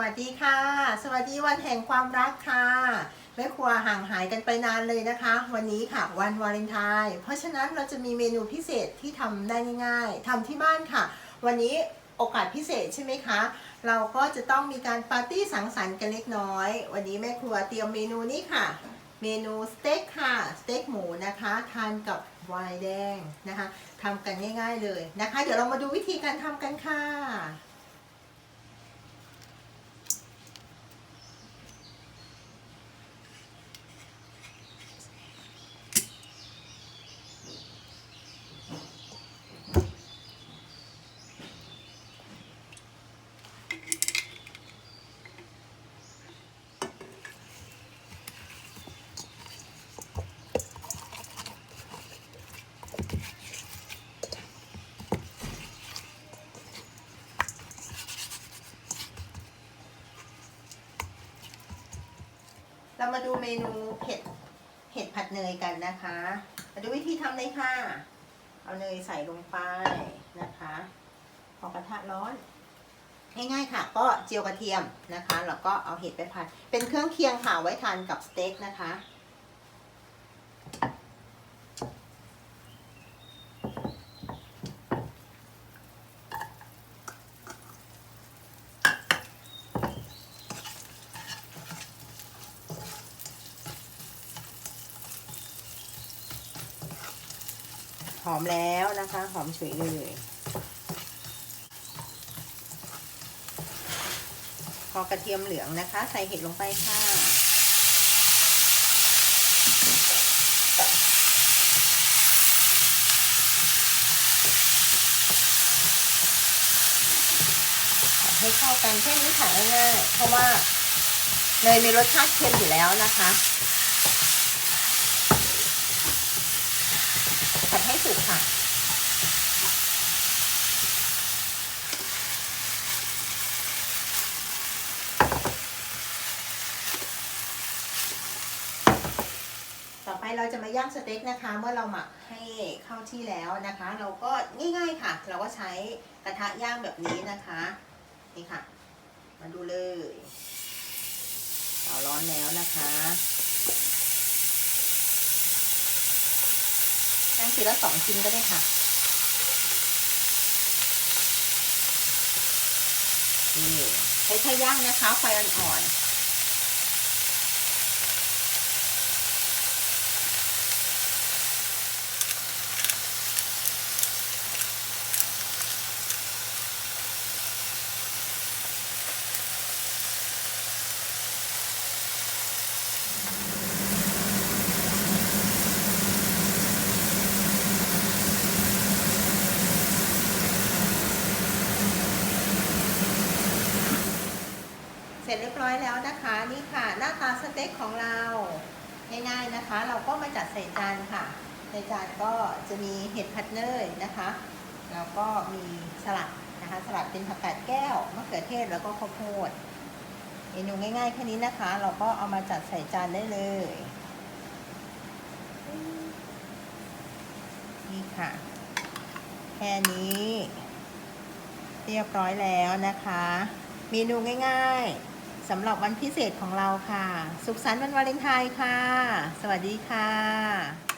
วัสดีค่ะ สวัสดีวันแห่งความรักค่ะแม่ครัวห่างหายกันไปนานเลยนะคะ วันนี้ค่ะวันวาเลนไทน์เพราะฉะนั้นเราจะมีเมนูพิเศษที่ทำได้ง่ายๆทำที่บ้านค่ะ วันนี้โอกาสพิเศษใช่ไหมคะ เราก็จะต้องมีการปาร์ตี้สังสรรค์กันเล็กน้อย วันนี้แม่ครัวเตรียมเมนูนี้ค่ะ เมนูสเต็กค่ะสเต็กหมูนะคะทานกับไวน์แดงนะคะทำกันง่าย ๆเลยนะคะ เดี๋ยวเรามาดูวิธีการทำกันค่ะ เรามาดูเมนูเห็ดเห็ดผัดเนยกันนะคะ มาดูวิธีทำเลยค่ะ เอาเนยใส่ลงไปนะคะ พอกระทะร้อน ง่ายๆค่ะ ก็เจียวกระเทียมนะคะ แล้วก็เอาเห็ดไปผัด เป็นเครื่องเคียงค่ะไว้ทานกับสเต็กนะคะ หอมแล้วนะคะ หอมฉุยเลยพอกระเทียมเหลืองนะคะ ใส่เห็ดลงไปค่ะ ให้เข้ากันแค่นี้ค่ะง่ายๆเพราะว่าเนยมีรสชาติเค็มอยู่แล้วนะคะ ผัดให้ สุกค่ะ ต่อไปเราจะมาย่างสเต็กนะคะ เมื่อเราหมักให้เข้าที่แล้วนะคะ เราก็ง่ายๆค่ะ เราก็ใช้กระทะย่างแบบนี้นะคะ นี่ค่ะ มาดูเลยเอาร้อนแล้วนะคะย่าง ทีละสองชิ้นก็ได้ค่ะนี่ใช้ไฟย่างนะคะ ไฟอ่อนๆ เสร็จเรียบร้อยแล้วนะคะนี่ค่ะหน้าตาสเต็กของเราง่ายๆนะคะ เราก็มาจัดใส่จานค่ะในจานก็จะมีเห็ดผัดเนยนะคะแล้วก็มีสลัดนะคะสลัดเป็นผักกาดแก้วมะเขือเทศแล้วก็ข้าวโพดเมนูง่ายๆแค่นี้นะคะ เราก็เอามาจัดใส่จานได้เลยนี่ค่ะ แค่นี้ เรียบร้อยแล้วนะคะ เมนูง่ายๆ สำหรับวันพิเศษของเราค่ะ สุขสันต์วันวาเลนไทน์ค่ะ สวัสดีค่ะ